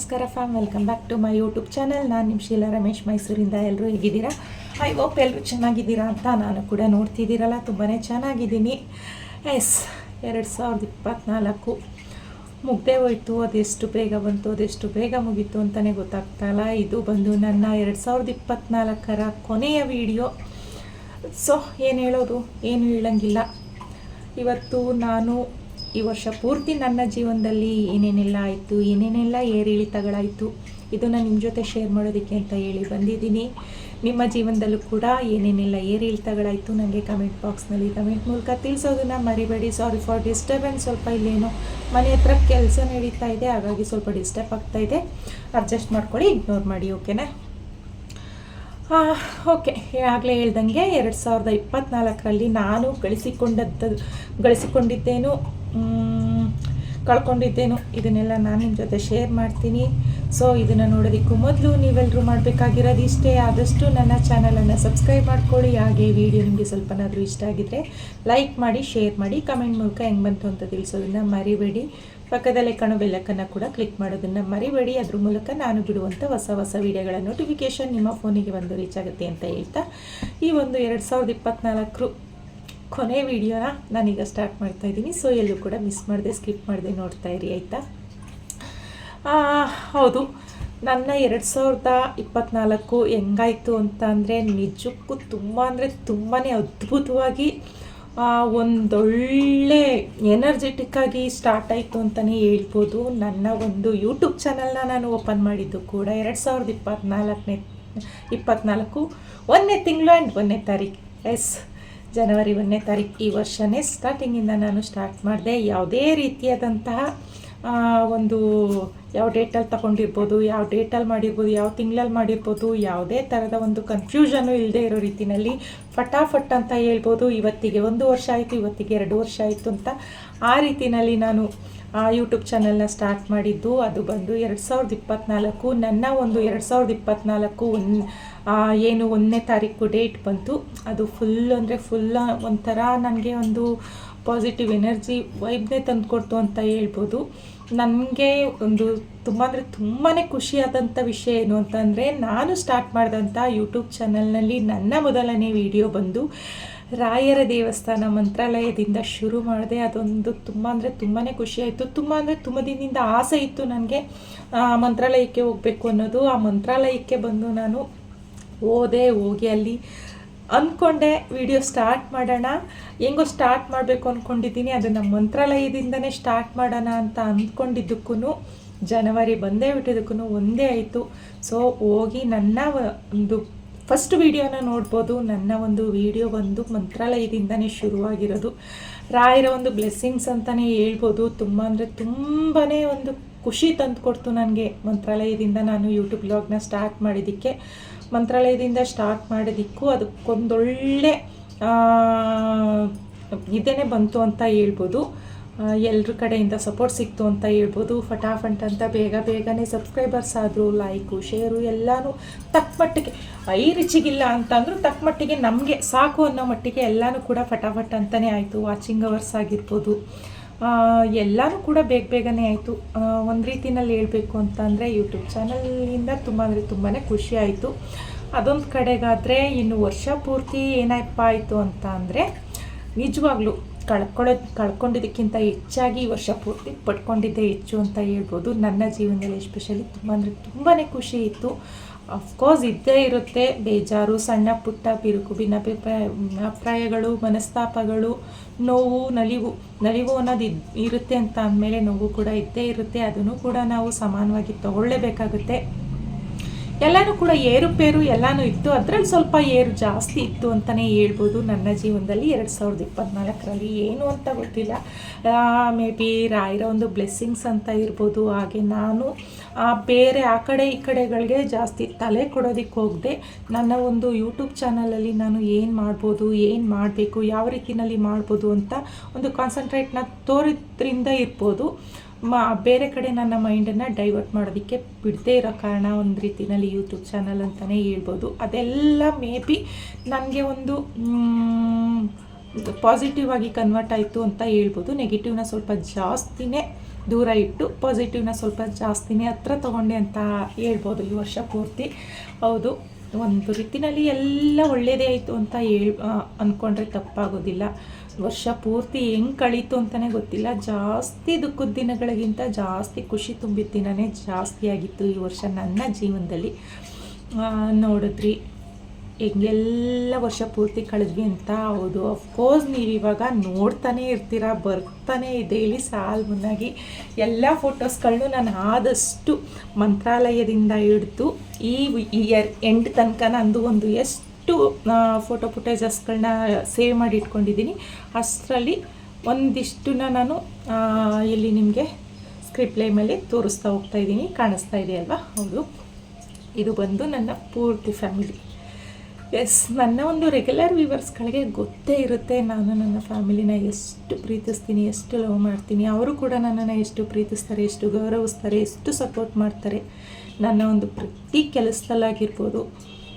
ನಮಸ್ಕಾರ fam welcome back to my YouTube channel ನಾನು ನಿಮ್ಮ ಶೀಲಾ ರಮೇಶ್, ಮೈಸೂರಿಂದ ಎಲ್ಲರೂ ಹೇಗಿದ್ದೀರಾ? ಐ ಹೋಪ್ ಎಲ್ಲರೂ ಚೆನ್ನಾಗಿದ್ದೀರಾ ಅಂತ ನಾನು ಕೂಡ ನೋಡ್ತಿದ್ದೀರಲ್ಲ ತುಂಬಾ ಚೆನ್ನಾಗಿದ್ದೀನಿ. ಎಸ್ ಎರಡು ಸಾವಿರದ ಇಪ್ಪತ್ತ್ನಾಲ್ಕು ಮುಗ್ದೇ ಹೋಯಿತು, ಅದೆಷ್ಟು ಬೇಗ ಬಂತು, ಅದೆಷ್ಟು ಬೇಗ ಮುಗೀತು ಅಂತಲೇ ಗೊತ್ತಾಗ್ತಾಯಿಲ್ಲ ಇದು ಬಂದು ನನ್ನ ಎರಡು ಸಾವಿರದ ಇಪ್ಪತ್ತ್ನಾಲ್ಕರ ಕೊನೆಯ ವಿಡಿಯೋ ಸೊ ಏನು ಹೇಳೋದು? ಏನು ಹೇಳಂಗಿಲ್ಲ. ಇವತ್ತು ನಾನು ಈ ವರ್ಷ ಪೂರ್ತಿ ನನ್ನ ಜೀವನದಲ್ಲಿ ಏನೇನೆಲ್ಲ ಆಯಿತು, ಏನೇನೆಲ್ಲ ಏರಿಳಿತಗಳಾಯಿತು, ಇದನ್ನು ನಿಮ್ಮ ಜೊತೆ ಶೇರ್ ಮಾಡೋದಕ್ಕೆ ಅಂತ ಹೇಳಿ ಬಂದಿದ್ದೀನಿ. ನಿಮ್ಮ ಜೀವನದಲ್ಲೂ ಕೂಡ ಏನೇನೆಲ್ಲ ಏರಿಳಿತಗಳಾಯಿತು ನನಗೆ ಕಮೆಂಟ್ ಬಾಕ್ಸ್ನಲ್ಲಿ ಕಮೆಂಟ್ ಮೂಲಕ ತಿಳಿಸೋದನ್ನು ಮರಿಬೇಡಿ. ಸಾರಿ ಫಾರ್ ಡಿಸ್ಟರ್ಬೆನ್ಸ್ ಸ್ವಲ್ಪ ಇಲ್ಲೇನೋ ಮನೆ ಹತ್ರ ಕೆಲಸ ನಡೀತಾ ಇದೆ, ಹಾಗಾಗಿ ಸ್ವಲ್ಪ ಡಿಸ್ಟರ್ಬ್ ಆಗ್ತಾ ಇದೆ. ಅಡ್ಜಸ್ಟ್ ಮಾಡ್ಕೊಳ್ಳಿ ಇಗ್ನೋರ್ ಮಾಡಿ ಓಕೆನಾ ಓಕೆ ಆಗಲೇ ಹೇಳ್ದಂಗೆ ಎರಡು ಸಾವಿರದ ಇಪ್ಪತ್ತ್ನಾಲ್ಕರಲ್ಲಿ ನಾನು ಗಳಿಸಿಕೊಂಡದ್ದು, ಗಳಿಸಿಕೊಂಡಿದ್ದೇನು ಕಳ್ಕೊಂಡಿದ್ದೇನು, ಇದನ್ನೆಲ್ಲ ನಾನು ನಿಮ್ಮ ಜೊತೆ ಶೇರ್ ಮಾಡ್ತೀನಿ. ಸೊ ಇದನ್ನು ನೋಡೋದಕ್ಕೂ ಮೊದಲು ನೀವೆಲ್ಲರೂ ಮಾಡಬೇಕಾಗಿರೋದು ಇಷ್ಟೇ. ಆದಷ್ಟು ನನ್ನ ಚಾನಲನ್ನು ಸಬ್ಸ್ಕ್ರೈಬ್ ಮಾಡ್ಕೊಳ್ಳಿ. ಹಾಗೆ ವಿಡಿಯೋ ನಿಮಗೆ ಸ್ವಲ್ಪನಾದರೂ ಇಷ್ಟ ಆಗಿದ್ದರೆ ಲೈಕ್ ಮಾಡಿ ಶೇರ್ ಮಾಡಿ ಕಮೆಂಟ್ ಮೂಲಕ ಹೆಂಗೆ ಬಂತು ಅಂತ ತಿಳಿಸೋದನ್ನು ಮರಿಬೇಡಿ. ಪಕ್ಕದಲ್ಲೇ ಕಾಣೋ ಬೆಲ್ಲಕ್ಕನ್ನು ಕೂಡ ಕ್ಲಿಕ್ ಮಾಡೋದನ್ನು ಮರಿಬೇಡಿ. ಅದ್ರ ಮೂಲಕ ನಾನು ಬಿಡುವಂಥ ಹೊಸ ಹೊಸ ವಿಡಿಯೋಗಳ ನೋಟಿಫಿಕೇಷನ್ ನಿಮ್ಮ ಫೋನಿಗೆ ಬಂದು ರೀಚ್ ಆಗುತ್ತೆ ಅಂತ ಹೇಳ್ತಾ ಈ ಒಂದು ಎರಡು ಸಾವಿರದ ಇಪ್ಪತ್ತ್ನಾಲ್ಕರು ಕೊನೆ ವಿಡಿಯೋನ ನಾನೀಗ ಸ್ಟಾರ್ಟ್ ಮಾಡ್ತಾ ಇದ್ದೀನಿ. ಸೊ ಎಲ್ಲೂ ಕೂಡ ಮಿಸ್ ಮಾಡಿದೆ ಸ್ಕಿಪ್ ಮಾಡಿದೆ ನೋಡ್ತಾ ಇರಿ, ಆಯಿತಾ? ಹೌದು. ನನ್ನ ಎರಡು ಸಾವಿರದ ಇಪ್ಪತ್ತ್ನಾಲ್ಕು ಹೆಂಗಾಯಿತು ಅಂತ ಅಂದರೆ ನಿಜಕ್ಕೂ ತುಂಬ ಅಂದರೆ ತುಂಬಾ ಅದ್ಭುತವಾಗಿ ಒಂದೊಳ್ಳೆ ಎನರ್ಜೆಟಿಕ್ ಆಗಿ ಸ್ಟಾರ್ಟ್ ಆಯಿತು ಅಂತಲೇ ಹೇಳ್ಬೋದು. ನನ್ನ ಒಂದು ಯೂಟ್ಯೂಬ್ ಚಾನಲ್ನ ನಾನು ಓಪನ್ ಮಾಡಿದ್ದು ಕೂಡ ಎರಡು ಸಾವಿರದ ಇಪ್ಪತ್ತ್ನಾಲ್ಕನೇ ಇಪ್ಪತ್ತ್ನಾಲ್ಕು ಒಂದನೇ ತಿಂಗಳು ಆ್ಯಂಡ್ ಒಂದನೇ ತಾರೀಕು. ಎಸ್ ಜನವರಿ ಒಂದನೇ ತಾರೀಕು ಈ ವರ್ಷನೇ ಸ್ಟಾರ್ಟಿಂಗಿಂದ ನಾನು ಸ್ಟಾರ್ಟ್ ಮಾಡಿದೆ. ಯಾವುದೇ ರೀತಿಯಾದಂತಹ ಒಂದು ಯಾವ ಡೇಟಲ್ಲಿ ತಗೊಂಡಿರ್ಬೋದು, ಯಾವ ಡೇಟಲ್ಲಿ ಮಾಡಿರ್ಬೋದು, ಯಾವ ತಿಂಗಳಲ್ಲಿ ಮಾಡಿರ್ಬೋದು, ಯಾವುದೇ ಥರದ ಒಂದು ಕನ್ಫ್ಯೂಷನು ಇಲ್ಲದೆ ಇರೋ ರೀತಿಯಲ್ಲಿ ಫಟಾಫಟ್ ಅಂತ ಹೇಳ್ಬೋದು. ಇವತ್ತಿಗೆ ಒಂದು ವರ್ಷ ಆಯಿತು, ಇವತ್ತಿಗೆ ಎರಡು ವರ್ಷ ಆಯಿತು ಅಂತ ಆ ರೀತಿಯಲ್ಲಿ ನಾನು ಆ ಯೂಟ್ಯೂಬ್ ಚಾನಲ್ನ ಸ್ಟಾರ್ಟ್ ಮಾಡಿದ್ದು. ಅದು ಬಂದು ಎರಡು ಸಾವಿರದ ಇಪ್ಪತ್ತ್ನಾಲ್ಕು ನನ್ನ ಒಂದು ಎರಡು ಸಾವಿರದ ಇಪ್ಪತ್ತ್ನಾಲ್ಕು ಒನ್ ಏನು ಒಂದನೇ ತಾರೀಕು ಡೇಟ್ ಬಂತು. ಅದು ಫುಲ್ ಅಂದರೆ ಫುಲ್ ಒಂಥರ ನನಗೆ ಒಂದು ಪಾಸಿಟಿವ್ ಎನರ್ಜಿ ವೈಬ್ನೇ ತಂದುಕೊಡ್ತು ಅಂತ ಹೇಳ್ಬೋದು. ನನಗೆ ಒಂದು ತುಂಬ ಅಂದರೆ ತುಂಬಾ ಖುಷಿಯಾದಂಥ ವಿಷಯ ಏನು ಅಂತಂದರೆ ನಾನು ಸ್ಟಾರ್ಟ್ ಮಾಡಿದಂಥ ಯೂಟ್ಯೂಬ್ ಚಾನಲ್ನಲ್ಲಿ ನನ್ನ ಮೊದಲನೇ ವಿಡಿಯೋ ಬಂದು ರಾಯರ ದೇವಸ್ಥಾನ ಮಂತ್ರಾಲಯದಿಂದ ಶುರು ಮಾಡಿದೆ. ಅದೊಂದು ತುಂಬ ಅಂದರೆ ತುಂಬಾ ಖುಷಿಯಾಯಿತು. ತುಂಬ ಅಂದರೆ ತುಂಬ ದಿನದಿಂದ ಆಸೆ ಇತ್ತು ನನಗೆ, ಆ ಮಂತ್ರಾಲಯಕ್ಕೆ ಹೋಗಬೇಕು ಅನ್ನೋದು. ಆ ಮಂತ್ರಾಲಯಕ್ಕೆ ಬಂದು ನಾನು ಹೋದೆ ಹೋಗಿ ಅಲ್ಲಿ ಅಂದ್ಕೊಂಡೆ ವಿಡಿಯೋ ಸ್ಟಾರ್ಟ್ ಮಾಡೋಣ. ಹೆಂಗೋ ಸ್ಟಾರ್ಟ್ ಮಾಡಬೇಕು ಅಂದ್ಕೊಂಡಿದ್ದೀನಿ ಅದನ್ನು ಮಂತ್ರಾಲಯದಿಂದನೇ ಸ್ಟಾರ್ಟ್ ಮಾಡೋಣ ಅಂತ ಅಂದ್ಕೊಂಡಿದ್ದಕ್ಕೂ ಜನವರಿ ಬಂದೇ ಬಿಟ್ಟಿದ್ದಕ್ಕೂ ಒಂದೇ ಆಯಿತು. ಸೊ ಹೋಗಿ ನನ್ನ ಒಂದು ಫಸ್ಟ್ ವಿಡಿಯೋನ ನೋಡ್ಬೋದು. ನನ್ನ ಒಂದು ವಿಡಿಯೋ ಬಂದು ಮಂತ್ರಾಲಯದಿಂದನೇ ಶುರುವಾಗಿರೋದು. ರಾಯರ ಒಂದು ಬ್ಲೆಸ್ಸಿಂಗ್ಸ್ ಅಂತಲೇ ಹೇಳ್ಬೋದು. ತುಂಬ ಅಂದರೆ ತುಂಬಾ ಒಂದು ಖುಷಿ ತಂದುಕೊಡ್ತು ನನಗೆ ಮಂತ್ರಾಲಯದಿಂದ ನಾನು ಯೂಟ್ಯೂಬ್ ಬ್ಲಾಗ್ನ ಸ್ಟಾರ್ಟ್ ಮಾಡಿದ್ದಕ್ಕೆ. ಮಂತ್ರಾಲಯದಿಂದ ಸ್ಟಾರ್ಟ್ ಮಾಡಿದ್ದಕ್ಕೂ ಅದಕ್ಕೊಂದೊಳ್ಳೆ ಇದೇನೆ ಬಂತು ಅಂತ ಹೇಳ್ಬೋದು. ಎಲ್ಲರ ಕಡೆಯಿಂದ ಸಪೋರ್ಟ್ ಸಿಕ್ತು ಅಂತ ಹೇಳ್ಬೋದು. ಫಟಾಫಟ್ ಅಂತ ಬೇಗ ಬೇಗನೆ ಸಬ್ಸ್ಕ್ರೈಬರ್ಸ್ ಆದರು, ಲೈಕು, ಶೇರು ಎಲ್ಲನೂ ತಕ್ಕಮಟ್ಟಿಗೆ ಐ ರಿಚಿಗಿಲ್ಲ ಅಂತಂದರೂ ಅಂದರೂ ತಕ್ಕಮಟ್ಟಿಗೆ ನಮಗೆ ಸಾಕು ಅನ್ನೋ ಮಟ್ಟಿಗೆ ಎಲ್ಲನೂ ಕೂಡ ಫಟಾಫಟ್ ಅಂತಲೇ ಆಯಿತು. ವಾಚಿಂಗ್ ಅವರ್ಸ್ ಆಗಿರ್ಬೋದು. ಆ, ಎಲ್ಲನೂ ಕೂಡ ಬೇಗ ಬೇಗನೆ ಆಯಿತು. ಒಂದು ರೀತಿನಲ್ಲಿ ಹೇಳಬೇಕು ಅಂತ ಅಂದರೆ ಯೂಟ್ಯೂಬ್ ಚಾನಲಿಂದ ತುಂಬ ಅಂದರೆ ತುಂಬಾ ಖುಷಿ ಆಯಿತು. ಅದೊಂದು ಕಡೆಗಾದರೆ ಇನ್ನು ವರ್ಷ ಪೂರ್ತಿ ಏನಾಯಪ್ಪ ಆಯಿತು ಅಂತ ಅಂದರೆ ನಿಜವಾಗ್ಲೂ ಕಳ್ಕೊಳ್ಳೋದು ಕಳ್ಕೊಂಡಿದ್ದಕ್ಕಿಂತ ಹೆಚ್ಚಾಗಿ ವರ್ಷ ಪೂರ್ತಿ ಪಡ್ಕೊಂಡಿದ್ದೆ ಹೆಚ್ಚು ಅಂತ ಹೇಳ್ಬೋದು. ನನ್ನ ಜೀವನದಲ್ಲಿ ಎಸ್ಪೆಷಲಿ ತುಂಬ ಅಂದರೆ ತುಂಬಾ ಖುಷಿ ಇತ್ತು. ಅಫ್ಕೋರ್ಸ್ ಇದ್ದೇ ಇರುತ್ತೆ. ಬೇಜಾರು, ಸಣ್ಣ ಪುಟ್ಟ ಬಿರುಕು, ಭಿನ್ನಾಭಿಪ್ರಾಯ, ಅಭಿಪ್ರಾಯಗಳು, ಮನಸ್ತಾಪಗಳು, ನೋವು, ನಲಿವು ನಲಿವು ಅನ್ನೋದು ಇದ್, ಇರುತ್ತೆ ಅಂತ ಅಂದಮೇಲೆ ನೋವು ಕೂಡ ಇದ್ದೇ ಇರುತ್ತೆ. ಅದನ್ನು ಕೂಡ ನಾವು ಸಮಾನವಾಗಿ ತಗೊಳ್ಳೇಬೇಕಾಗುತ್ತೆ. ಎಲ್ಲನೂ ಕೂಡ ಏರುಪೇರು ಎಲ್ಲನೂ ಇತ್ತು. ಅದರಲ್ಲಿ ಸ್ವಲ್ಪ ಏರು ಜಾಸ್ತಿ ಇತ್ತು ಅಂತಲೇ ಹೇಳ್ಬೋದು. ನನ್ನ ಜೀವನದಲ್ಲಿ ಎರಡು ಸಾವಿರದ ಇಪ್ಪತ್ತ್ನಾಲ್ಕರಲ್ಲಿ ಏನು ಅಂತ ಗೊತ್ತಿಲ್ಲ. ಮೇ ಬಿ ರಾಯರ ಒಂದು ಬ್ಲೆಸ್ಸಿಂಗ್ಸ್ ಅಂತ ಇರ್ಬೋದು. ಹಾಗೆ ನಾನು ಬೇರೆ ಆ ಕಡೆ ಈ ಕಡೆಗಳಿಗೆ ಜಾಸ್ತಿ ತಲೆ ಕೊಡೋದಕ್ಕೆ ಹೋಗದೆ ನನ್ನ ಒಂದು ಯೂಟ್ಯೂಬ್ ಚಾನಲಲ್ಲಿ ನಾನು ಏನು ಮಾಡ್ಬೋದು, ಏನು ಮಾಡಬೇಕು, ಯಾವ ರೀತಿಯಲ್ಲಿ ಮಾಡ್ಬೋದು ಅಂತ ಒಂದು ಕಾನ್ಸಂಟ್ರೇಟ್ನ ತೋರಿದ್ರಿಂದ ಇರ್ಬೋದು. ಮ, ಬೇರೆ ಕಡೆ ನನ್ನ ಮೈಂಡನ್ನು ಡೈವರ್ಟ್ ಮಾಡೋದಕ್ಕೆ ಬಿಡದೇ ಇರೋ ಕಾರಣ ಒಂದು ರೀತಿಯಲ್ಲಿ ಯೂಟ್ಯೂಬ್ ಚಾನಲ್ ಅಂತಲೇ ಹೇಳ್ಬೋದು. ಅದೆಲ್ಲ ಮೇ ಬಿ ನನಗೆ ಒಂದು ಪಾಸಿಟಿವ್ ಆಗಿ ಕನ್ವರ್ಟ್ ಆಯಿತು ಅಂತ ಹೇಳ್ಬೋದು. ನೆಗೆಟಿವ್ನ ಸ್ವಲ್ಪ ಜಾಸ್ತಿನೇ ದೂರ ಇಟ್ಟು ಪಾಸಿಟಿವ್ನ ಸ್ವಲ್ಪ ಜಾಸ್ತಿನೇ ಹತ್ರ ತೊಗೊಂಡೆ ಅಂತ ಹೇಳ್ಬೋದು ಈ ವರ್ಷ ಪೂರ್ತಿ. ಹೌದು, ಒಂದು ರೀತಿಯಲ್ಲಿ ಎಲ್ಲ ಒಳ್ಳೆಯದೇ ಆಯಿತು ಅಂತ ಹೇಳ್ ಅಂದ್ಕೊಂಡ್ರೆ ತಪ್ಪಾಗೋದಿಲ್ಲ. ವರ್ಷ ಪೂರ್ತಿ ಹೆಂಗೆ ಕಳೀತು ಅಂತಲೇ ಗೊತ್ತಿಲ್ಲ. ಜಾಸ್ತಿ ದುಃಖದ ದಿನಗಳಿಗಿಂತ ಜಾಸ್ತಿ ಖುಷಿ ತುಂಬಿದ ದಿನನೇ ಜಾಸ್ತಿ ಆಗಿತ್ತು ಈ ವರ್ಷ ನನ್ನ ಜೀವನದಲ್ಲಿ. ನೋಡಿದ್ರಿ, ಹೆಂಗೆಲ್ಲ ವರ್ಷ ಪೂರ್ತಿ ಕಳೆದ್ವಿ ಅಂತ ಹೌದು. ಅಫ್ಕೋರ್ಸ್ ನೀವು ಇವಾಗ ನೋಡ್ತಾನೆ ಇರ್ತೀರ, ಬರ್ತಾನೆ ಇದೆ. ಇಲ್ಲಿ ಸಾಲ್ ಮುನ್ನಾಗಿ ಎಲ್ಲ ಫೋಟೋಸ್ಗಳನ್ನೂ ನಾನು ಆದಷ್ಟು ಮಂತ್ರಾಲಯದಿಂದ ಹಿಡಿದು ಈ ಇಯರ್ ಎಂಡ್ ತನಕ ನಂದು ಒಂದು ಎಷ್ಟು ಫೋಟೋ ಫುಟೇಜಸ್ಗಳನ್ನ ಸೇವ್ ಮಾಡಿ ಇಟ್ಕೊಂಡಿದ್ದೀನಿ. ಅಷ್ಟರಲ್ಲಿ ಒಂದಿಷ್ಟನ್ನ ನಾನು ಇಲ್ಲಿ ನಿಮಗೆ ಸ್ಕ್ರಿಪ್ಟ್ ಲೈ ಮೇಲೆ ತೋರಿಸ್ತಾ ಹೋಗ್ತಾ ಇದ್ದೀನಿ. ಕಾಣಿಸ್ತಾ ಇದೆ ಅಲ್ವಾ? ಹೌದು. ಇದು ಬಂದು ನನ್ನ ಪೂರ್ತಿ ಫ್ಯಾಮಿಲಿ. ಎಸ್, ನನ್ನ ಒಂದು ರೆಗ್ಯುಲರ್ ವ್ಯೂವರ್ಸ್ಗಳಿಗೆ ಗೊತ್ತೇ ಇರುತ್ತೆ ನಾನು ನನ್ನ ಫ್ಯಾಮಿಲಿನ ಎಷ್ಟು ಪ್ರೀತಿಸ್ತೀನಿ, ಎಷ್ಟು ಲವ್ ಮಾಡ್ತೀನಿ. ಅವರು ಕೂಡ ನನ್ನನ್ನು ಎಷ್ಟು ಪ್ರೀತಿಸ್ತಾರೆ, ಎಷ್ಟು ಗೌರವಿಸ್ತಾರೆ, ಎಷ್ಟು ಸಪೋರ್ಟ್ ಮಾಡ್ತಾರೆ. ನನ್ನ ಒಂದು ಪ್ರತಿ ಕೆಲಸದಲ್ಲಾಗಿರ್ಬೋದು.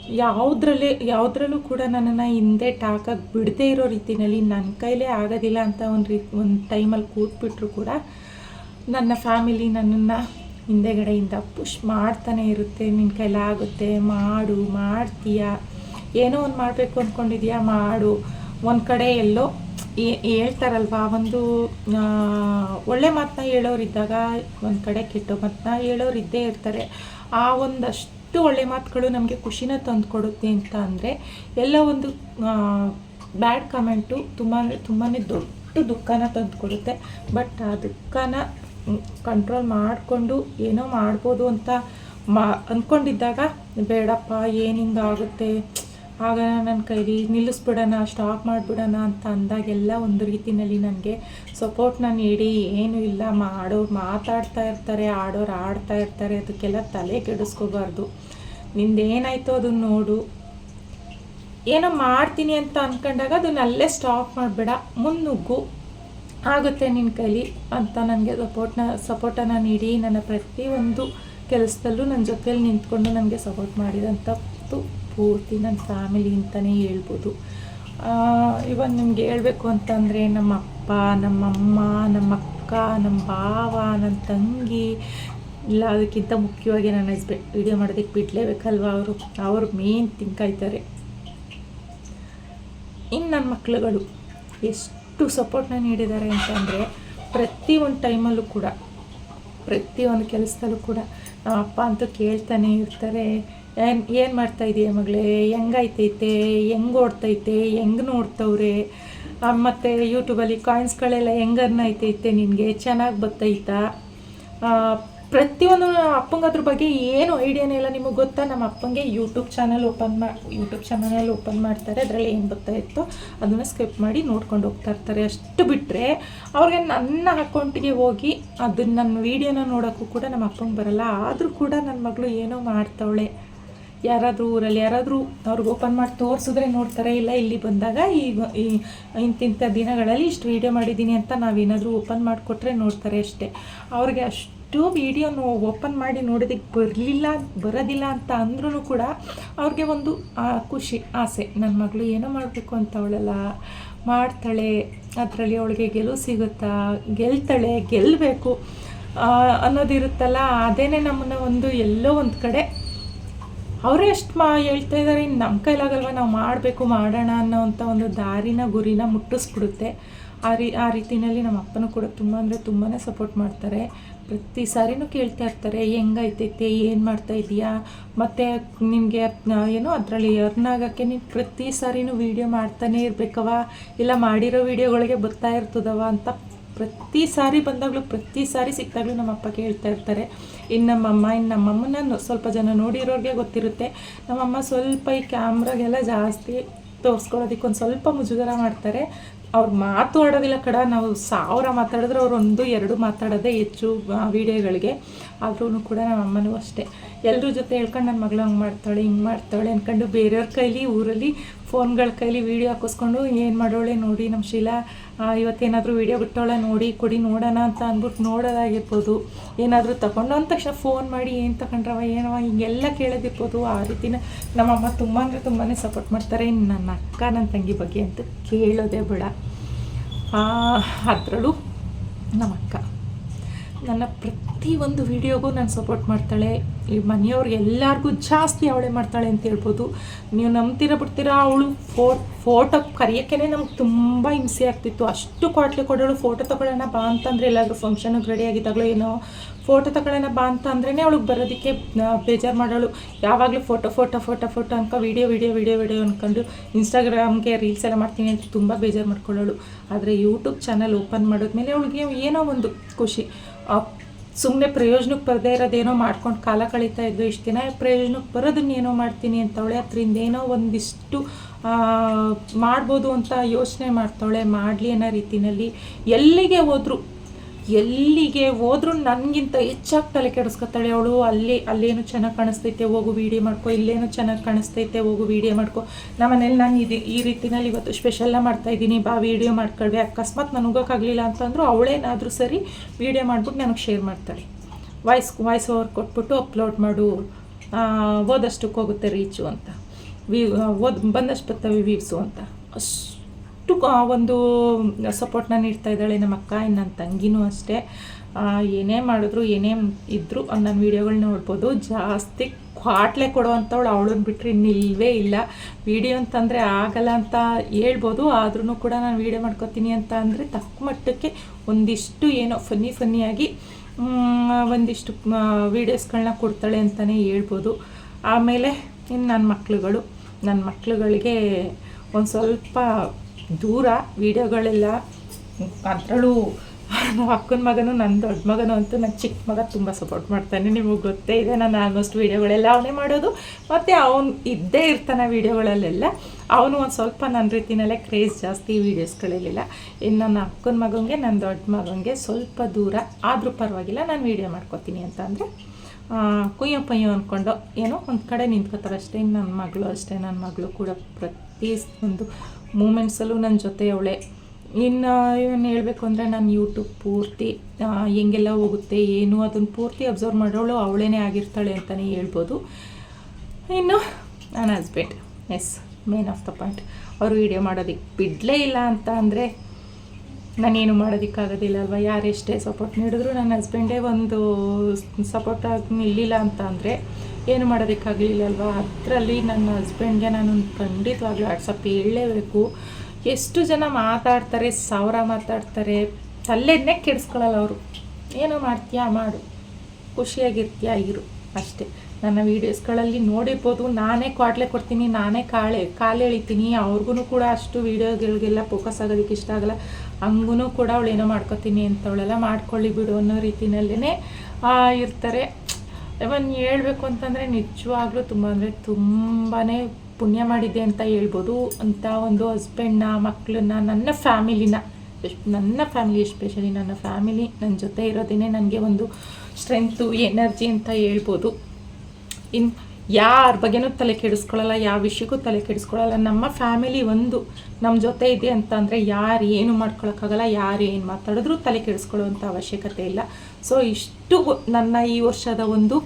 ಯಾವುದ್ರಲ್ಲಿ, ಯಾವುದ್ರಲ್ಲೂ ಕೂಡ ನನ್ನನ್ನು ಹಿಂದೆ ಟಾಕಾಗಿ ಬಿಡದೇ ಇರೋ ರೀತಿಯಲ್ಲಿ ನನ್ನ ಕೈಲೇ ಆಗೋದಿಲ್ಲ ಅಂತ ಒಂದು ರೀತಿ ಒಂದು ಟೈಮಲ್ಲಿ ಕೂತ್ಬಿಟ್ರು ಕೂಡ ನನ್ನ ಫ್ಯಾಮಿಲಿ ನನ್ನನ್ನು ಹಿಂದೆಗಡೆಯಿಂದ ಪುಷ್ ಮಾಡ್ತಾನೆ ಇರುತ್ತೆ. ನಿನ್ನ ಕೈಲಾಗುತ್ತೆ ಮಾಡು, ಮಾಡ್ತೀಯ. ಏನೋ ಒಂದು ಮಾಡಬೇಕು ಅಂದ್ಕೊಂಡಿದ್ಯಾ ಮಾಡು. ಒಂದು ಕಡೆ ಎಲ್ಲೋ ಹೇಳ್ತಾರಲ್ವಾ? ಒಂದು ಒಳ್ಳೆ ಮಾತನ್ನ ಹೇಳೋರಿದ್ದಾಗ ಒಂದು ಕಡೆ ಕೆಟ್ಟ ಮಾತನ್ನ ಹೇಳೋರಿದ್ದೇ ಇರ್ತಾರೆ. ಆ ಒಂದಷ್ಟು ಒಳ್ಳೆ ಮಾತುಗಳು ನಮಗೆ ಖುಷಿನ ತಂದು ಕೊಡುತ್ತೆ ಅಂತ ಅಂದರೆ ಎಲ್ಲ ಒಂದು ಬ್ಯಾಡ್ ಕಮೆಂಟು ತುಂಬ ತುಂಬಾ ದೊಡ್ಡ ದುಃಖನ ತಂದು ಕೊಡುತ್ತೆ. ಬಟ್ ಆ ದುಃಖನ ಕಂಟ್ರೋಲ್ ಮಾಡಿಕೊಂಡು ಏನೋ ಮಾಡ್ಬೋದು ಅಂತ ಮಾ ಅಂದ್ಕೊಂಡಿದ್ದಾಗ ಬೇಡಪ್ಪ ಏನಿಂದ ಹಿಂಗಾಗುತ್ತೆ? ಆಗ ನನ್ನ ಕೈಲಿ ನಿಲ್ಲಿಸ್ಬಿಡೋಣ ಸ್ಟಾಪ್ ಮಾಡಿಬಿಡೋಣ ಅಂತ ಅಂದಾಗೆಲ್ಲ ಒಂದು ರೀತಿಯಲ್ಲಿ ನನಗೆ ಸಪೋರ್ಟ್ನ ನೀಡಿ ಏನು ಇಲ್ಲ, ಮಾಡೋರು ಮಾತಾಡ್ತಾ ಇರ್ತಾರೆ, ಆಡೋರು ಆಡ್ತಾ ಇರ್ತಾರೆ, ಅದಕ್ಕೆಲ್ಲ ತಲೆ ಕೆಡಿಸ್ಕೋಬಾರ್ದು. ನಿಂದೇನಾಯಿತು ಅದನ್ನು ನೋಡು. ಏನೋ ಮಾಡ್ತೀನಿ ಅಂತ ಅಂದ್ಕೊಂಡಾಗ ಅದನ್ನ ಅಲ್ಲೇ ಸ್ಟಾಪ್ ಮಾಡಬೇಡ, ಮುನ್ನುಗ್ಗು. ಆಗುತ್ತೆ ನಿನ್ನ ಕೈಲಿ ಅಂತ ನನಗೆ ಸಪೋರ್ಟ್ನ ಸಪೋರ್ಟನ್ನು ನೀಡಿ ನನ್ನ ಪ್ರತಿಯೊಂದು ಕೆಲಸದಲ್ಲೂ ನನ್ನ ಜೊತೆಯಲ್ಲಿ ನಿಂತ್ಕೊಂಡು ನನಗೆ ಸಪೋರ್ಟ್ ಮಾಡಿದಂಥದ್ದು ಪೂರ್ತಿ ನನ್ನ ಫ್ಯಾಮಿಲಿ ಅಂತಲೇ ಹೇಳ್ಬೋದು. ಇವಾಗ ನಿಮ್ಗೆ ಹೇಳಬೇಕು ಅಂತಂದರೆ ನಮ್ಮ ಅಪ್ಪ ನಮ್ಮಮ್ಮ ನಮ್ಮ ಅಕ್ಕ, ನಮ್ಮ ಭಾವ, ನನ್ನ ತಂಗಿ ಇಲ್ಲ ಅದಕ್ಕಿಂತ ಮುಖ್ಯವಾಗಿ ನನ್ನ ಹಸ್ಬೆಂಡ್ ವೀಡಿಯೋ ಮಾಡೋದಕ್ಕೆ ಬಿಡಲೇಬೇಕಲ್ವ ಅವರು? ಅವರು ಮೇನ್ ತಿಂಕಾಯ್ತಾರೆ ಇನ್ನು ನನ್ನ ಮಕ್ಕಳುಗಳು ಎಷ್ಟು ಸಪೋರ್ಟ್ನ ನೀಡಿದ್ದಾರೆ ಅಂತಂದರೆ ಪ್ರತಿಯೊಂದು ಟೈಮಲ್ಲೂ ಕೂಡ ಪ್ರತಿಯೊಂದು ಕೆಲಸದಲ್ಲೂ ಕೂಡ ನಮ್ಮ ಅಪ್ಪ ಅಂತೂ ಕೇಳ್ತಾನೆ ಇರ್ತಾರೆ. ಏನು ಏನು ಮಾಡ್ತಾ ಇದೀಯ ಮಗಳೇ? ಹೆಂಗೈತೈತೆ? ಹೆಂಗೆ ಓಡ್ತೈತೆ? ಹೆಂಗೆ ನೋಡ್ತವ್ರೆ? ಮತ್ತು ಯೂಟ್ಯೂಬಲ್ಲಿ ಕಾಯಿನ್ಸ್ಗಳೆಲ್ಲ ಹೆಂಗರ್ನ ಐತೈತೆ ನಿನಗೆ? ಚೆನ್ನಾಗಿ ಬರ್ತೈತಾ ಪ್ರತಿಯೊಂದು ಅಪ್ಪಂಗೆ ಅದ್ರ ಬಗ್ಗೆ ಏನು ಐಡಿಯಾನೇ ಇಲ್ಲ. ನಿಮಗೆ ಗೊತ್ತಾ? ನಮ್ಮ ಅಪ್ಪಂಗೆ ಯೂಟ್ಯೂಬ್ ಚಾನಲ್ ಓಪನ್ ಮಾ ಯೂಟ್ಯೂಬ್ ಚಾನಲ್ ಓಪನ್ ಮಾಡ್ತಾರೆ. ಅದರಲ್ಲಿ ಏನು ಬರ್ತಾ ಇತ್ತೋ ಅದನ್ನು ಸ್ಕಿಪ್ ಮಾಡಿ ನೋಡ್ಕೊಂಡು ಹೋಗ್ತಾ ಇರ್ತಾರೆ. ಅಷ್ಟು ಬಿಟ್ಟರೆ ಅವ್ರಿಗೆ ನನ್ನ ಅಕೌಂಟಿಗೆ ಹೋಗಿ ಅದನ್ನ ನನ್ನ ವೀಡಿಯೋನ ನೋಡೋಕ್ಕೂ ಕೂಡ ನಮ್ಮ ಅಪ್ಪಂಗೆ ಬರಲ್ಲ. ಆದರೂ ಕೂಡ ನನ್ನ ಮಗಳು ಏನೋ ಮಾಡ್ತಾವಳೆ. ಯಾರಾದರೂ ಊರಲ್ಲಿ ಯಾರಾದರೂ ಅವ್ರಿಗೆ ಓಪನ್ ಮಾಡಿ ತೋರಿಸಿದ್ರೆ ನೋಡ್ತಾರೆ, ಇಲ್ಲ ಇಲ್ಲಿ ಬಂದಾಗ ಈ ಇಂತಿಂಥ ದಿನಗಳಲ್ಲಿ ಇಷ್ಟು ವೀಡಿಯೋ ಮಾಡಿದ್ದೀನಿ ಅಂತ ನಾವೇನಾದರೂ ಓಪನ್ ಮಾಡಿಕೊಟ್ರೆ ನೋಡ್ತಾರೆ ಅಷ್ಟೇ. ಅವ್ರಿಗೆ ಅಷ್ಟು ವೀಡಿಯೋನು ಓಪನ್ ಮಾಡಿ ನೋಡೋದಕ್ಕೆ ಬರಲಿಲ್ಲ, ಬರೋದಿಲ್ಲ ಅಂತ ಅಂದ್ರೂ ಕೂಡ ಅವ್ರಿಗೆ ಒಂದು ಖುಷಿ, ಆಸೆ. ನನ್ನ ಮಗಳು ಏನೋ ಮಾಡಬೇಕು ಅಂತ ಅವಳಲ್ಲ ಮಾಡ್ತಾಳೆ, ಅದರಲ್ಲಿ ಅವಳಿಗೆ ಗೆಲುವು ಸಿಗುತ್ತಾ? ಗೆಲ್ತಾಳೆ ಗೆಲ್ಲಬೇಕು ಅನ್ನೋದಿರುತ್ತಲ್ಲ ಅದೇ ನಮ್ಮನ್ನು ಒಂದು ಎಲ್ಲೋ ಒಂದು ಕಡೆ ಅವರೇ ಎಷ್ಟು ಮಾ ಹೇಳ್ತಾ ಇದ್ದಾರೆ ಇನ್ನು ನಮ್ಮ ಕೈಲಾಗಲ್ವ ನಾವು ಮಾಡಬೇಕು, ಮಾಡೋಣ ಅನ್ನೋವಂಥ ಒಂದು ದಾರಿನ, ಗುರಿನ ಮುಟ್ಟಿಸ್ಬಿಡುತ್ತೆ. ಆ ರೀ, ಆ ರೀತಿಯಲ್ಲಿ ನಮ್ಮ ಅಪ್ಪನೂ ಕೂಡ ತುಂಬ ಅಂದರೆ ತುಂಬಾ ಸಪೋರ್ಟ್ ಮಾಡ್ತಾರೆ. ಪ್ರತಿ ಸಾರಿನೂ ಕೇಳ್ತಾ ಇರ್ತಾರೆ, ಹೆಂಗೈತೈತೆ, ಏನು ಮಾಡ್ತಾ ಇದೀಯಾ ಮತ್ತು ನಿನಗೆ ಏನು ಅದರಲ್ಲಿ ಅರ್ನ್ ಆಗೋಕ್ಕೆ ನೀನು ಪ್ರತಿ ಸಾರಿನೂ ವೀಡಿಯೋ ಮಾಡ್ತಾನೆ ಇರಬೇಕವ ಇಲ್ಲ ಮಾಡಿರೋ ವೀಡಿಯೋಗಳಿಗೆ ಬರ್ತಾ ಇರ್ತದವ ಅಂತ ಪ್ರತಿ ಸಾರಿ ಬಂದಾಗಲೂ ಪ್ರತಿ ಸಾರಿ ಸಿಕ್ಕಾಗಲೂ ನಮ್ಮ ಅಪ್ಪ ಕೇಳ್ತಾ ಇರ್ತಾರೆ. ಇನ್ನು ನಮ್ಮಮ್ಮ, ಇನ್ನು ನಮ್ಮಮ್ಮನ ಸ್ವಲ್ಪ ಜನ ನೋಡಿರೋರಿಗೆ ಗೊತ್ತಿರುತ್ತೆ. ನಮ್ಮಮ್ಮ ಸ್ವಲ್ಪ ಈ ಕ್ಯಾಮ್ರಾಗೆಲ್ಲ ಜಾಸ್ತಿ ತೋರಿಸ್ಕೊಳ್ಳೋದಕ್ಕೆ ಒಂದು ಸ್ವಲ್ಪ ಮುಜುಗರ ಮಾಡ್ತಾರೆ. ಅವ್ರು ಮಾತು ಆಡೋದಿಲ್ಲ ಕಡ, ನಾವು ಸಾವಿರ ಮಾತಾಡಿದ್ರೆ ಅವ್ರು ಒಂದು, ಎರಡು ಮಾತಾಡೋದೇ ಹೆಚ್ಚು ವೀಡಿಯೋಗಳಿಗೆ. ಆದ್ರೂ ಕೂಡ ನಮ್ಮ ಅಮ್ಮನೂ ಅಷ್ಟೇ. ಎಲ್ಲರ ಜೊತೆ ಹೇಳ್ಕೊಂಡು ನನ್ನ ಮಗಳು ಹಂಗೆ ಮಾಡ್ತಾಳೆ, ಹಿಂಗೆ ಮಾಡ್ತಾಳೆ ಅಂದ್ಕೊಂಡು ಬೇರೆಯವ್ರ ಕೈಲಿ, ಊರಲ್ಲಿ ಫೋನ್ಗಳ ಕೈಲಿ ವೀಡಿಯೋ ಹಾಕಿಸ್ಕೊಂಡು ಏನು ಮಾಡೋಳೆ ನೋಡಿ ನಮ್ಮ ಶೀಲಾ. ಇವತ್ತೇನಾದರೂ ವೀಡಿಯೋ ಬಿಟ್ಟೋಳೆ ನೋಡಿ, ಕೊಡಿ ನೋಡೋಣ ಅಂತ ಅಂದ್ಬಿಟ್ಟು ನೋಡೋದಾಗಿರ್ಬೋದು. ಏನಾದರೂ ತಗೊಂಡು ಅಂದ ತಕ್ಷಣ ಫೋನ್ ಮಾಡಿ, ಏನು ತಗೊಂಡ್ರವ, ಏನವ? ಹಿಂಗೆಲ್ಲ ಕೇಳೋದಿರ್ಬೋದು. ಆ ರೀತಿನ ನಮ್ಮಮ್ಮ ತುಂಬ ಅಂದರೆ ತುಂಬಾ ಸಪೋರ್ಟ್ ಮಾಡ್ತಾರೆ. ನನ್ನ ಅಕ್ಕ ನನ್ನ ತಂಗಿ ಬಗ್ಗೆ ಅಂತ ಕೇಳೋದೇ ಬೇಡ. ಅದರಲ್ಲೂ ನಮ್ಮ ಅಕ್ಕ ನನ್ನ ಪ್ರತಿಯೊಂದು ವೀಡಿಯೋಗೂ ನಾನು ಸಪೋರ್ಟ್ ಮಾಡ್ತಾಳೆ. ಈ ಮನೆಯವ್ರಿಗೆ ಎಲ್ಲರಿಗೂ ಜಾಸ್ತಿ ಅವಳೆ ಮಾಡ್ತಾಳೆ ಅಂತ ಹೇಳ್ಬೋದು. ನೀವು ನಂಬ್ತೀರ ಬಿಡ್ತೀರಾ? ಅವಳು ಫೋ ಫೋಟೋ ಕರೆಯೋಕ್ಕೇ ನಮ್ಗೆ ತುಂಬ ಹಿಂಸೆ ಆಗ್ತಿತ್ತು. ಅಷ್ಟು ಕ್ವಾಟ್ಲಿ ಕೊಡೋಳು ಫೋಟೋ ತಗೊಳ್ಳೋಣ ಬಾ ಅಂತಂದರೆ ಎಲ್ಲಾದರೂ ಫಂಕ್ಷನಿಗೆ ರೆಡಿ ಆಗಿದ್ದಾಗಲೋ ಏನೋ ಫೋಟೋ ತಗೊಳ್ಳೋಣ ಬಾ ಅಂತ ಅಂದ್ರೇ ಅವಳಿಗೆ ಬರೋದಕ್ಕೆ ಬೇಜಾರು ಮಾಡೋಳು. ಯಾವಾಗಲೂ ಫೋಟೋ ಫೋಟೋ ಫೋಟೋ ಫೋಟೋ ಅನ್ಕೊ ವೀಡಿಯೋ ವೀಡಿಯೋ ವೀಡಿಯೋ ವೀಡಿಯೋ ಅಂದ್ಕೊಂಡು ಇನ್ಸ್ಟಾಗ್ರಾಮ್ಗೆ ರೀಲ್ಸ್ ಎಲ್ಲ ಮಾಡ್ತೀನಿ ಅಂತ ತುಂಬ ಬೇಜಾರು ಮಾಡ್ಕೊಳ್ಳೋಳು. ಆದರೆ ಯೂಟ್ಯೂಬ್ ಚಾನಲ್ ಓಪನ್ ಮಾಡಿದ್ಮೇಲೆ ಅವಳಿಗೆ ಏನೋ ಒಂದು ಖುಷಿ. ಸುಮ್ಮನೆ ಪ್ರಯೋಜನಕ್ಕೆ ಬರದೇ ಇರೋದೇನೋ ಮಾಡ್ಕೊಂಡು ಕಾಲ ಕಳೀತಾ ಇದ್ದು ಇಷ್ಟು ದಿನ ಪ್ರಯೋಜನಕ್ಕೆ ಬರೋದನ್ನ ಏನೋ ಮಾಡ್ತೀನಿ ಅಂತವಳೆ. ಅದರಿಂದ ಏನೋ ಒಂದಿಷ್ಟು ಮಾಡ್ಬೋದು ಅಂತ ಯೋಚನೆ ಮಾಡ್ತಾಳೆ ಮಾಡಲಿ ಅನ್ನೋ ರೀತಿಯಲ್ಲಿ ಎಲ್ಲಿಗೆ ಹೋದ್ರು ಎಲ್ಲಿಗೆ ಹೋದ್ರೂ ನನಗಿಂತ ಹೆಚ್ಚಾಗಿ ತಲೆ ಕೆಡಿಸ್ಕೊತಾಳೆ ಅವಳು. ಅಲ್ಲಿ, ಅಲ್ಲೇನು ಚೆನ್ನಾಗಿ ಕಾಣಿಸ್ತೈತೆ, ಹೋಗು ವೀಡಿಯೋ ಮಾಡ್ಕೊ. ಇಲ್ಲೇನು ಚೆನ್ನಾಗಿ ಕಾಣಿಸ್ತೈತೆ, ಹೋಗು ವೀಡಿಯೋ ಮಾಡ್ಕೊ. ನಮ್ಮ ಮನೇಲಿ ನಾನು ಇದು, ಈ ರೀತಿನಲ್ಲಿ ಇವತ್ತು ಸ್ಪೆಷಲ್ಲ ಮಾಡ್ತಾಯಿದ್ದೀನಿ ಬಾ, ವೀಡಿಯೋ ಮಾಡ್ಕೊಳ್ವೆ. ಅಕಸ್ಮಾತ್ ನಾನು ಹೋಗೋಕ್ಕಾಗಲಿಲ್ಲ ಅಂತಂದ್ರೂ ಅವಳೇನಾದರೂ ಸರಿ ವೀಡಿಯೋ ಮಾಡ್ಬಿಟ್ಟು ನನಗೆ ಶೇರ್ ಮಾಡ್ತಾಳೆ. ವಾಯ್ಸ್ ವಾಯ್ಸ್ ಓವರ್ ಕೊಟ್ಬಿಟ್ಟು ಅಪ್ಲೋಡ್ ಮಾಡು. ಓದಷ್ಟಕ್ಕೆ ಹೋಗುತ್ತೆ ರೀಚು ಅಂತ. ವಿ ಓದ್ ಬಂದಷ್ಟು ಬರ್ತವೆ ವ್ಯೂಸು ಅಂತ. ಅಷ್ಟು ಆ, ಒಂದು ಸಪೋರ್ಟ್ನ ನೀಡ್ತಾ ಇದ್ದಾಳೆ ನಮ್ಮ ಅಕ್ಕ ಇನ್ನು ನನ್ನ ತಂಗಿನೂ ಅಷ್ಟೇ. ಏನೇ ಮಾಡಿದ್ರು, ಏನೇ ಇದ್ದರೂ ನನ್ನ ವೀಡಿಯೋಗಳು ನೋಡ್ಬೋದು. ಜಾಸ್ತಿ ಕ್ವಾಟ್ಲೆ ಕೊಡುವಂಥವಳು ಅವಳನ್ನ ಬಿಟ್ಟರೆ ಇನ್ನಿಲ್ವೇ ಇಲ್ಲ. ವೀಡಿಯೋ ಅಂತಂದರೆ ಆಗಲ್ಲ ಅಂತ ಹೇಳ್ಬೋದು. ಆದ್ರೂ ಕೂಡ ನಾನು ವೀಡಿಯೋ ಮಾಡ್ಕೊತೀನಿ ಅಂತ ಅಂದರೆ ತಕ್ಕ ಮಟ್ಟಕ್ಕೆ ಒಂದಿಷ್ಟು ಏನೋ ಫನ್ನಿ ಫನ್ನಿಯಾಗಿ ಒಂದಿಷ್ಟು ವೀಡಿಯೋಸ್ಗಳನ್ನ ಕೊಡ್ತಾಳೆ ಅಂತಲೇ ಹೇಳ್ಬೋದು. ಆಮೇಲೆ ಇನ್ನು ನನ್ನ ಮಕ್ಳುಗಳು ನನ್ನ ಮಕ್ಳುಗಳಿಗೆ ಒಂದು ಸ್ವಲ್ಪ ದೂರ ವೀಡಿಯೋಗಳೆಲ್ಲ, ಅದರಲ್ಲೂ ನಮ್ಮ ಅಕ್ಕನ ಮಗನು ನನ್ನ ದೊಡ್ಡ ಮಗನು ಅಂತೂ ನನ್ನ ಚಿಕ್ಕ ಮಗ ತುಂಬ ಸಪೋರ್ಟ್ ಮಾಡ್ತಾನೆ, ನಿಮಗೆ ಗೊತ್ತೇ ಇದೆ, ನಾನು ಆಲ್ಮೋಸ್ಟ್ ವೀಡಿಯೋಗಳೆಲ್ಲ ಅವನೇ ಮಾಡೋದು. ಮತ್ತು ಅವನು ಇದ್ದೇ ಇರ್ತಾನೆ ವೀಡಿಯೋಗಳಲ್ಲೆಲ್ಲ. ಅವನು ಒಂದು ಸ್ವಲ್ಪ ನನ್ನ ರೀತಿಯಲ್ಲೇ ಕ್ರೇಜ್ ಜಾಸ್ತಿ ವೀಡಿಯೋಸ್ಗಳಿರಲಿಲ್ಲ ಇನ್ನು ನನ್ನ ಅಕ್ಕನ ಮಗನಿಗೆ ನನ್ನ ದೊಡ್ಡ ಮಗನಿಗೆ ಸ್ವಲ್ಪ ದೂರ, ಆದರೂ ಪರವಾಗಿಲ್ಲ, ನಾನು ವೀಡಿಯೋ ಮಾಡ್ಕೋತೀನಿ ಅಂತ ಅಂದರೆ ಕುಯ್ಯೋ ಪಯ್ಯೋ ಅಂದ್ಕೊಂಡು ಏನೋ ಒಂದು ಕಡೆ ನಿಂತ್ಕೋತಾರೆ ಅಷ್ಟೇ. ನನ್ನ ಮಗಳು ಅಷ್ಟೇ ನನ್ನ ಮಗಳು ಕೂಡ ಪ್ರತಿ ಒಂದು ಮೂಮೆಂಟ್ಸಲ್ಲೂ ನನ್ನ ಜೊತೆ ಅವಳೆ. ಇನ್ನು ಏನು ಹೇಳಬೇಕು ಅಂದರೆ ನಾನು ಯೂಟ್ಯೂಬ್ ಪೂರ್ತಿ ಹೆಂಗೆಲ್ಲ ಹೋಗುತ್ತೆ, ಏನು ಅದನ್ನು ಪೂರ್ತಿ ಅಬ್ಸರ್ವ್ ಮಾಡೋಳು ಅವಳೇನೇ ಆಗಿರ್ತಾಳೆ ಅಂತಲೇ ಹೇಳ್ಬೋದು. ಇನ್ನು ನನ್ನ husband as main of the point ಅವರು ವೀಡಿಯೋ ಮಾಡೋದಕ್ಕೆ ಬಿಡಲೇ ಇಲ್ಲ ಅಂತ ಅಂದರೆ ನಾನೇನು ಮಾಡೋದಕ್ಕಾಗೋದಿಲ್ಲ ಅಲ್ವಾ? ಯಾರೆಷ್ಟೇ ಸಪೋರ್ಟ್ ನೀಡಿದ್ರು ನನ್ನ ಹಸ್ಬೆಂಡೇ ಒಂದು ಸಪೋರ್ಟ್ ಆಗಿ ನಿಲ್ಲಿಲ್ಲ ಅಂತ ಅಂದರೆ ಏನು ಮಾಡೋದಕ್ಕಾಗಲಿಲ್ಲ ಅಲ್ವಾ? ಅದರಲ್ಲಿ ನನ್ನ ಹಸ್ಬೆಂಡ್ಗೆ ನಾನು ಖಂಡಿತವಾಗ್ಲೂ ವಾಟ್ಸಪ್ ಹೇಳಲೇಬೇಕು. ಎಷ್ಟು ಜನ ಮಾತಾಡ್ತಾರೆ, ಸಾವಿರ ಮಾತಾಡ್ತಾರೆ ತಲೆಯನ್ನೇ ಕೆಡಿಸ್ಕೊಳ್ಳಲ್ಲ ಅವರು. ಏನೋ ಮಾಡ್ತೀಯಾ ಮಾಡು. ಖುಷಿಯಾಗಿರ್ತೀಯಾ, ಇರು. ಅಷ್ಟೇ. ನನ್ನ ವೀಡಿಯೋಸ್ಗಳಲ್ಲಿ ನೋಡಿರ್ಬೋದು, ನಾನೇ ಕ್ವಾಟ್ಲೆ ಕೊಡ್ತೀನಿ, ನಾನೇ ಕಾಳೆ, ಕಾಲು ಎಳಿತೀನಿ. ಅವ್ರಿಗೂ ಕೂಡ ಅಷ್ಟು ವೀಡಿಯೋಗಳಿಗೆಲ್ಲ ಫೋಕಸ್ ಆಗೋದಕ್ಕೆ ಇಷ್ಟ ಆಗಲ್ಲ. ಹಂಗೂ ಕೂಡ ಅವಳು ಏನೋ ಮಾಡ್ಕೊತೀನಿ ಅಂತವಳೆಲ್ಲ ಮಾಡ್ಕೊಳ್ಳಿ ಬಿಡು ಅನ್ನೋ ರೀತಿನಲ್ಲೇ ಇರ್ತಾರೆ. ಇವನ್ ಹೇಳ್ಬೇಕು ಅಂತಂದರೆ ನಿಜವಾಗ್ಲೂ ತುಂಬ ಅಂದರೆ ತುಂಬಾ ಪುಣ್ಯ ಮಾಡಿದೆ ಅಂತ ಹೇಳ್ಬೋದು. ಅಂತ ಒಂದು ಹಸ್ಬೆಂಡ್ನ ಮಕ್ಕಳನ್ನ ನನ್ನ ಫ್ಯಾಮಿಲಿನ ನನ್ನ ಫ್ಯಾಮಿಲಿ ಎಸ್ಪೆಷಲಿ ನನ್ನ ಫ್ಯಾಮಿಲಿ ನನ್ನ ಜೊತೆ ಇರೋದೇ ನನಗೆ ಒಂದು ಸ್ಟ್ರೆಂತು ಎನರ್ಜಿ ಅಂತ ಹೇಳ್ಬೋದು. ಇನ್ ಯಾರ ಬಗ್ಗೆನೂ ತಲೆ ಕೆಡಿಸ್ಕೊಳ್ಳಲ್ಲ, ಯಾವ ವಿಷಯಕ್ಕೂ ತಲೆ ಕೆಡಿಸ್ಕೊಳ್ಳಲ್ಲ. ನಮ್ಮ ಫ್ಯಾಮಿಲಿ ಒಂದು ನಮ್ಮ ಜೊತೆ ಇದೆ ಅಂತ ಅಂದರೆ ಯಾರು ಏನು ಮಾಡ್ಕೊಳಕ್ಕಾಗಲ್ಲ, ಯಾರು ಏನು ಮಾತಾಡಿದ್ರೂ ತಲೆ ಕೆಡಿಸ್ಕೊಳ್ಳುವಂಥ ಅವಶ್ಯಕತೆ ಇಲ್ಲ. ಸೊ ಇಷ್ಟು ನನ್ನ ಈ ವರ್ಷದ ಒಂದು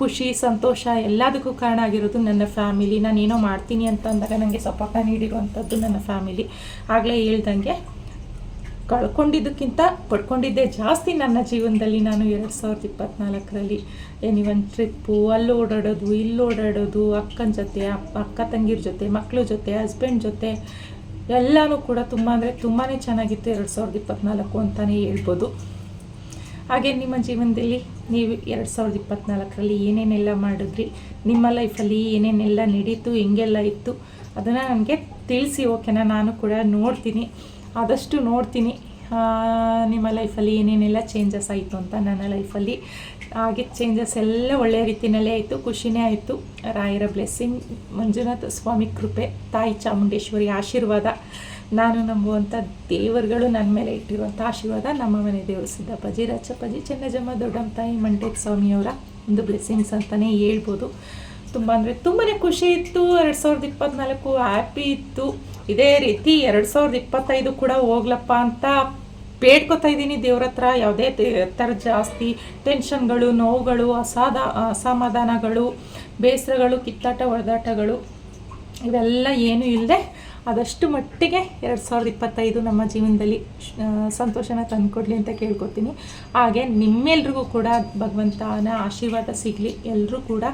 ಖುಷಿ, ಸಂತೋಷ ಎಲ್ಲದಕ್ಕೂ ಕಾರಣ ಆಗಿರೋದು ನನ್ನ ಫ್ಯಾಮಿಲಿ ನಾನು ಏನೋ ಮಾಡ್ತೀನಿ ಅಂತ ಅಂದಾಗ ನನಗೆ ಸಪೋರ್ಟ ನೀಡಿರುವಂಥದ್ದು ನನ್ನ ಫ್ಯಾಮಿಲಿ ಆಗಲೇ ಹೇಳ್ದಂಗೆ, ಕಳ್ಕೊಂಡಿದ್ದಕ್ಕಿಂತ ಪಡ್ಕೊಂಡಿದ್ದೆ ಜಾಸ್ತಿ ನನ್ನ ಜೀವನದಲ್ಲಿ ನಾನು ಎರಡು ಸಾವಿರದ ಇಪ್ಪತ್ತ್ನಾಲ್ಕರಲ್ಲಿ ಒಂದು ಟ್ರಿಪ್ಪು ಅಲ್ಲಿ ಓಡಾಡೋದು, ಇಲ್ಲಿ ಓಡಾಡೋದು, ಅಕ್ಕನ ಜೊತೆ, ಅಪ್ಪ, ಅಕ್ಕ ತಂಗಿರ ಜೊತೆ ಮಕ್ಕಳ ಜೊತೆ ಹಸ್ಬೆಂಡ್ ಜೊತೆ, ಎಲ್ಲನೂ ಕೂಡ ತುಂಬ ಅಂದರೆ ತುಂಬಾ ಚೆನ್ನಾಗಿತ್ತು ಎರಡು ಸಾವಿರದ ಇಪ್ಪತ್ತ್ನಾಲ್ಕು ಅಂತಲೇ ಹೇಳ್ಬೋದು. ಹಾಗೆ ನಿಮ್ಮ ಜೀವನದಲ್ಲಿ ನೀವು ಎರಡು ಸಾವಿರದ ಇಪ್ಪತ್ತ್ನಾಲ್ಕರಲ್ಲಿ ಏನೇನೆಲ್ಲ ಮಾಡಿದ್ರಿ? ನಿಮ್ಮ ಲೈಫಲ್ಲಿ ಏನೇನೆಲ್ಲ ನಡೀತು, ಹೆಂಗೆಲ್ಲ ಇತ್ತು? ಅದನ್ನು ನನಗೆ ತಿಳಿಸಿ ಓಕೆನಾ ನಾನು ಕೂಡ ನೋಡ್ತೀನಿ. ಆದಷ್ಟು ನೋಡ್ತೀನಿ. ನಿಮ್ಮ ಲೈಫಲ್ಲಿ ಏನೇನೆಲ್ಲ ಚೇಂಜಸ್ ಆಯಿತು ಅಂತ ನನ್ನ ಲೈಫಲ್ಲಿ ಹಾಗೆ ಚೇಂಜಸ್ ಎಲ್ಲ ಒಳ್ಳೆಯ ರೀತಿಯಲ್ಲೇ ಆಯಿತು, ಖುಷಿನೇ ಆಯಿತು. ರಾಯರ ಬ್ಲೆಸ್ಸಿಂಗ್ ಮಂಜುನಾಥ ಸ್ವಾಮಿ ಕೃಪೆ, ತಾಯಿ ಚಾಮುಂಡೇಶ್ವರಿ ಆಶೀರ್ವಾದ. ನಾನು ನಂಬುವಂಥ ದೇವರುಗಳು ನನ್ನ ಮೇಲೆ ಇಟ್ಟಿರುವಂಥ ಆಶೀರ್ವಾದ ನಮ್ಮ ಮನೆ ದೇವರು ಸಿದ್ದಪ್ಪಾಜಿ ರಚ್ಚಪ್ಪಾಜಿ ಚೆನ್ನಜಮ್ಮ ದೊಡ್ಡಮ್ಮ ತಾಯಿ ಮಂಟೇತ್ ಸ್ವಾಮಿಯವರ ಒಂದು ಬ್ಲೆಸ್ಸಿಂಗ್ಸ್ ಅಂತಲೇ ಹೇಳ್ಬೋದು. ತುಂಬ ಅಂದರೆ ತುಂಬಾ ಖುಷಿ ಇತ್ತು, ಎರಡು ಸಾವಿರದ ಇಪ್ಪತ್ತ್ನಾಲ್ಕು ಹ್ಯಾಪಿ ಇತ್ತು. ಇದೇ ರೀತಿ ಎರಡು ಸಾವಿರದ ಇಪ್ಪತ್ತೈದು ಕೂಡ ಹೋಗ್ಲಪ್ಪ ಅಂತ ಬೇಡ್ಕೊತಾ ಇದ್ದೀನಿ ದೇವ್ರ ಹತ್ರ. ಯಾವುದೇ ಥರ ಜಾಸ್ತಿ ಟೆನ್ಷನ್ಗಳು, ನೋವುಗಳು, ಅಸಾದ, ಅಸಮಾಧಾನಗಳು, ಬೇಸರಗಳು, ಕಿತ್ತಾಟ ಹೊಡೆದಾಟಗಳು ಇವೆಲ್ಲ ಏನೂ ಇಲ್ಲದೆ ಅದಷ್ಟು ಮಟ್ಟಿಗೆ ಎರಡು ಸಾವಿರದ ಇಪ್ಪತ್ತೈದು ನಮ್ಮ ಜೀವನದಲ್ಲಿ ಸಂತೋಷನ ತಂದುಕೊಡ್ಲಿ ಅಂತ ಕೇಳ್ಕೊತೀನಿ. ಹಾಗೆ ನಿಮ್ಮೆಲ್ರಿಗೂ ಕೂಡ ಭಗವಂತನ ಆಶೀರ್ವಾದ ಸಿಗಲಿ. ಎಲ್ಲರೂ ಕೂಡ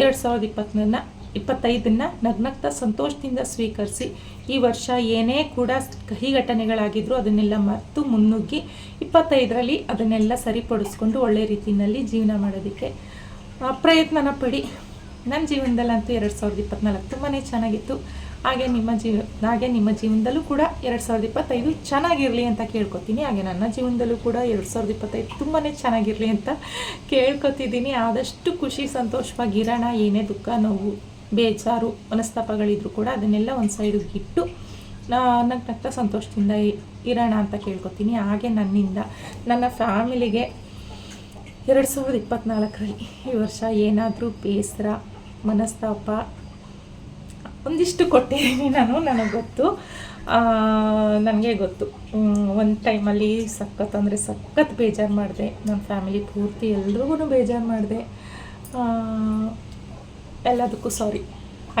ಎರಡು ಸಾವಿರದ ಇಪ್ಪತ್ತನ್ನ ಇಪ್ಪತ್ತೈದನ್ನು ನಗ್ನಗ್ತ ಸಂತೋಷದಿಂದ ಸ್ವೀಕರಿಸಿ ಈ ವರ್ಷ ಏನೇ ಕೂಡ ಕಹಿ ಘಟನೆಗಳಾಗಿದ್ದರೂ ಅದನ್ನೆಲ್ಲ ಮರೆತು ಮುನ್ನುಗ್ಗಿ ಇಪ್ಪತ್ತೈದರಲ್ಲಿ ಅದನ್ನೆಲ್ಲ ಸರಿಪಡಿಸ್ಕೊಂಡು ಒಳ್ಳೆ ರೀತಿಯಲ್ಲಿ ಜೀವನ ಮಾಡೋದಕ್ಕೆ ಪ್ರಯತ್ನನ ಪಡಿ. ನನ್ನ ಜೀವನದಲ್ಲಂತೂ ಎರಡು ಸಾವಿರದ ಇಪ್ಪತ್ನಾಲ್ಕು ತುಂಬಾ ಚೆನ್ನಾಗಿತ್ತು. ಹಾಗೆ ನಿಮ್ಮ ಜೀವ, ಹಾಗೆ ನಿಮ್ಮ ಜೀವನದಲ್ಲೂ ಕೂಡ ಎರಡು ಸಾವಿರದ ಇಪ್ಪತ್ತೈದು ಚೆನ್ನಾಗಿರಲಿ ಅಂತ ಕೇಳ್ಕೊತೀನಿ. ಹಾಗೆ ನನ್ನ ಜೀವನದಲ್ಲೂ ಕೂಡ ಎರಡು ಸಾವಿರದ ಇಪ್ಪತ್ತೈದು ತುಂಬಾ ಚೆನ್ನಾಗಿರಲಿ ಅಂತ ಕೇಳ್ಕೊತಿದ್ದೀನಿ. ಆದಷ್ಟು ಖುಷಿ ಸಂತೋಷವಾಗಿರೋಣ ಏನೇ ದುಃಖ, ನೋವು ಬೇಜಾರು, ಮನಸ್ತಾಪಗಳಿದ್ರು ಕೂಡ ಅದನ್ನೆಲ್ಲ ಒಂದು ಸೈಡಿಗೆ ಇಟ್ಟು ನನಗೆ ನಗ್ತಾ ಸಂತೋಷದಿಂದ ಇರೋಣ ಅಂತ ಕೇಳ್ಕೊತೀನಿ. ಹಾಗೆ ನನ್ನಿಂದ, ನನ್ನ ಫ್ಯಾಮಿಲಿಗೆ ಎರಡು ಸಾವಿರದ ಇಪ್ಪತ್ತ್ನಾಲ್ಕರಲ್ಲಿ ಈ ವರ್ಷ ಏನಾದರೂ ಬೇಸರ, ಮನಸ್ತಾಪ, ಒಂದಿಷ್ಟು ಕೊಟ್ಟಿದ್ದೀನಿ ನಾನು, ನನಗೆ ಗೊತ್ತು. ನನಗೆ ಗೊತ್ತು. ಒಂದು ಟೈಮಲ್ಲಿ ಸಖತ್ ಅಂದರೆ ಸಖತ್ ಬೇಜಾರು ಮಾಡಿದೆ. ನನ್ನ ಫ್ಯಾಮಿಲಿ ಪೂರ್ತಿ ಎಲ್ರಿಗೂ ಬೇಜಾರು ಮಾಡಿದೆ. ಎಲ್ಲದಕ್ಕೂ ಸಾರಿ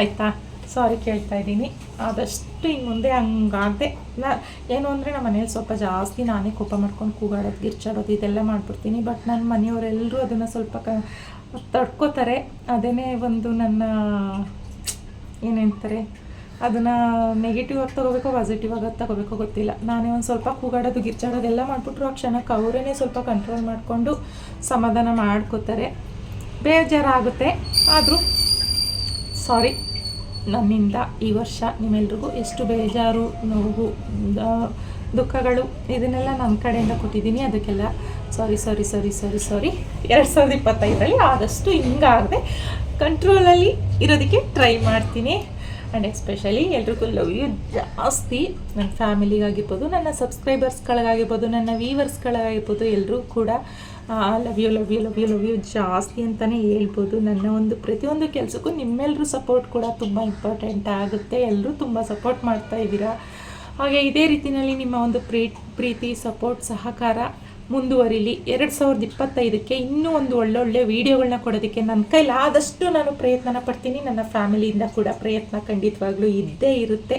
ಆಯಿತಾ? ಸಾರಿ ಕೇಳ್ತಾ ಇದ್ದೀನಿ. ಆದಷ್ಟು ಇನ್ನು ಮುಂದೆ ಹಂಗಾಗದೆ. ನಾ ಏನು ಅಂದರೆ ನಮ್ಮ ಮನೇಲಿ ಸ್ವಲ್ಪ ಜಾಸ್ತಿ ನಾನೇ ಕೋಪ ಮಾಡ್ಕೊಂಡು ಕೂಗಾಡೋದು, ಗಿರ್ಚಾಡೋದು ಇದೆಲ್ಲ ಮಾಡಿಬಿಡ್ತೀನಿ. ಬಟ್ ನನ್ನ ಮನೆಯವರೆಲ್ಲರೂ ಅದನ್ನು ಸ್ವಲ್ಪ ಕ, ತಡ್ಕೋತಾರೆ. ಅದೇ ಒಂದು ನನ್ನ ಏನಂತಾರೆ ಅದನ್ನು ನೆಗೆಟಿವ್ ಆಗಿ ತಗೋಬೇಕೋ ಪಾಸಿಟಿವ್ ಆಗಿ ತಗೋಬೇಕೋ ಗೊತ್ತಿಲ್ಲ. ನಾನೇ ಒಂದು ಸ್ವಲ್ಪ ಕೂಗಾಡೋದು ಗಿರ್ಚಾಡೋದೆಲ್ಲ ಮಾಡಿಬಿಟ್ರು, ಆ ಕ್ಷಣಕ್ಕೆ ಅವರೇ ಸ್ವಲ್ಪ ಕಂಟ್ರೋಲ್ ಮಾಡಿಕೊಂಡು ಸಮಾಧಾನ ಮಾಡ್ಕೋತಾರೆ. ಬೇಜಾರಾಗುತ್ತೆ. ಆದರೂ ಸಾರಿ. ನನ್ನಿಂದ ಈ ವರ್ಷ ನಿಮ್ಮೆಲ್ರಿಗೂ ಎಷ್ಟು ಬೇಜಾರು, ನೋವು ದುಃಖಗಳು, ಇದನ್ನೆಲ್ಲ ನನ್ನ ಕಡೆಯಿಂದ ಕೊಟ್ಟಿದ್ದೀನಿ. ಅದಕ್ಕೆಲ್ಲ ಸಾರಿ ಸಾರಿ ಸಾರಿ ಸಾರಿ ಸಾರಿ. ಎರಡು ಸಾವಿರದ ಇಪ್ಪತ್ತೈದರಲ್ಲಿ ಆದಷ್ಟು ಹಿಂಗಾಗದೆ ಕಂಟ್ರೋಲಲ್ಲಿ ಇರೋದಕ್ಕೆ ಟ್ರೈ ಮಾಡ್ತೀನಿ. ಆ್ಯಂಡ್ ಎಸ್ಪೆಷಲಿ ಎಲ್ರಿಗೂ ಲವ್ ಯು ಜಾಸ್ತಿ. ನನ್ನ ಫ್ಯಾಮಿಲಿಗಾಗಿರ್ಬೋದು ನನ್ನ ಸಬ್ಸ್ಕ್ರೈಬರ್ಸ್ಗಳಿಗಾಗಿರ್ಬೋದು ನನ್ನ ವೀವರ್ಸ್ಗಳಾಗಿರ್ಬೋದು ಎಲ್ಲರೂ ಕೂಡ love you love you love you love you ಜಾಸ್ತಿ ಅಂತಲೇ ಹೇಳ್ಬೋದು. ನನ್ನ ಒಂದು ಪ್ರತಿಯೊಂದು ಕೆಲಸಕ್ಕೂ ನಿಮ್ಮೆಲ್ಲರೂ ಸಪೋರ್ಟ್ ಕೂಡ ತುಂಬ ಇಂಪಾರ್ಟೆಂಟ್ ಆಗುತ್ತೆ. ಎಲ್ಲರೂ ತುಂಬ ಸಪೋರ್ಟ್ ಮಾಡ್ತಾ ಇದ್ದೀರಾ. ಹಾಗೆ ಇದೇ ರೀತಿಯಲ್ಲಿ ನಿಮ್ಮ ಒಂದು ಪ್ರೀ, ಪ್ರೀತಿ ಸಪೋರ್ಟ್ ಸಹಕಾರ ಮುಂದುವರಿಲಿ. ಎರಡು ಸಾವಿರದ ಇಪ್ಪತ್ತೈದಕ್ಕೆ ಇನ್ನೂ ಒಂದು ಒಳ್ಳೊಳ್ಳೆ ವೀಡಿಯೋಗಳನ್ನ ಕೊಡೋದಕ್ಕೆ ನನ್ನ ಕೈಲಾದಷ್ಟು ನಾನು ಪ್ರಯತ್ನನ ಪಡ್ತೀನಿ. ನನ್ನ ಫ್ಯಾಮಿಲಿಯಿಂದ ಕೂಡ ಪ್ರಯತ್ನ ಖಂಡಿತವಾಗ್ಲೂ ಇದ್ದೇ ಇರುತ್ತೆ.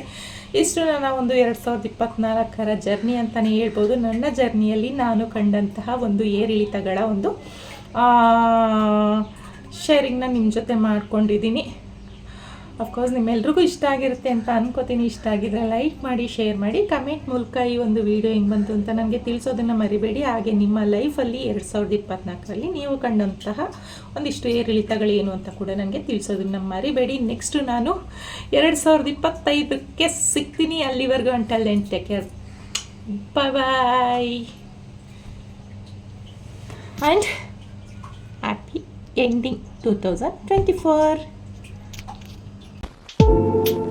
ಇಷ್ಟು ನನ್ನ ಒಂದು ಎರಡು ಸಾವಿರದ ಇಪ್ಪತ್ತ್ನಾಲ್ಕರ ಜರ್ನಿ ಅಂತಲೇ ಹೇಳ್ಬೋದು. ನನ್ನ ಜರ್ನಿಯಲ್ಲಿ ನಾನು ಕಂಡಂತಹ ಒಂದು ಏರಿಳಿತಗಳ ಒಂದು ಶೇರಿಂಗ್ನ ನಿಮ್ಮ ಜೊತೆ ಮಾಡ್ಕೊಂಡಿದ್ದೀನಿ. ಅಫ್ಕೋರ್ಸ್ ನಿಮ್ಮೆಲ್ರಿಗೂ ಇಷ್ಟ ಆಗಿರುತ್ತೆ ಅಂತ ಅನ್ಕೋತೀನಿ. ಇಷ್ಟ ಆಗಿದ್ರೆ ಲೈಕ್ ಮಾಡಿ ಶೇರ್ ಮಾಡಿ ಕಮೆಂಟ್ ಮೂಲಕ ಈ ಒಂದು ವಿಡಿಯೋ ಹೆಂಗೆ ಬಂತು ಅಂತ ನನಗೆ ತಿಳಿಸೋದನ್ನು ಮರಿಬೇಡಿ. ಹಾಗೆ ನಿಮ್ಮ ಲೈಫಲ್ಲಿ ಎರಡು ಸಾವಿರದ ಇಪ್ಪತ್ನಾಲ್ಕರಲ್ಲಿ ನೀವು ಕಂಡಂತಹ ಒಂದಿಷ್ಟು ಏರಿಳಿತಗಳು ಏನು ಅಂತ ಕೂಡ ನನಗೆ ತಿಳಿಸೋದನ್ನು ಮರಿಬೇಡಿ. ನೆಕ್ಸ್ಟು ನಾನು ಎರಡು ಸಾವಿರದ ಇಪ್ಪತ್ತೈದಕ್ಕೆ ಸಿಗ್ತೀನಿ ಅಲ್ಲಿವರೆಗೂ. Until then care bye and happy ending two thousand twenty four Thank you.